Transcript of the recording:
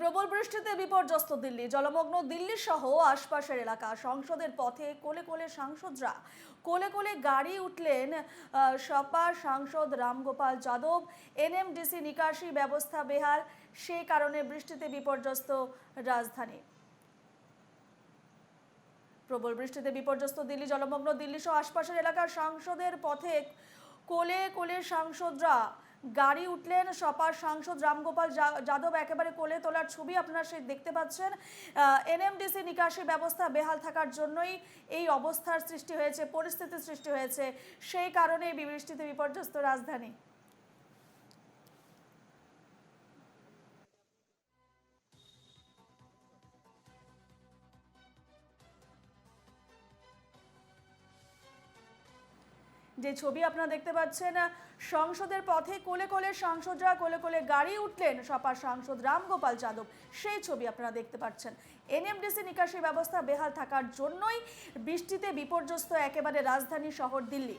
প্রবল বৃষ্টিতে বিপর্যস্ত দিল্লি, জলমগ্ন দিল্লি সহ আশপাশের এলাকা। সংসদের পথে কোলে কোলে সাংসদরা কোলে কোলে গাড়ি উঠলেন সপা সাংসদ রামগোপাল যাদব, এনএমডিসি নিকাশি ব্যবস্থা বেহাল, সেই কারণে বৃষ্টিতে বিপর্যস্ত রাজধানী। প্রবল বৃষ্টিতে বিপর্যস্ত দিল্লি, জলমগ্ন দিল্লি সহ আশপাশের এলাকার সাংসদের পথে কোলে কোলে সাংসদরা গাড়ি উঠলেন সপার সাংসদ রামগোপাল যাদব, একেবারে কোলে তোলার ছবি আপনারা সেই দেখতে পাচ্ছেন। এনএমডিসি নিকাশি ব্যবস্থা বেহাল থাকার জন্যই এই অবস্থার সৃষ্টি হয়েছে পরিস্থিতি সৃষ্টি হয়েছে। সেই কারণে বিবৃষ্টিতে বৃষ্টিতে বিপর্যস্ত রাজধানী। যে ছবি আপনারা দেখতে পাচ্ছেন সংসদের পথে কোলে কোলে সাংসদরা কোলে কোলে গাড়ি উঠলেন সপার সাংসদ রামগোপাল যাদব। সেই ছবি আপনারা দেখতে পাচ্ছেন। এনএমডিসি নিকাশি ব্যবস্থা বেহাল থাকার জন্যই বৃষ্টিতে বিপর্যস্ত একেবারে রাজধানী শহর দিল্লি।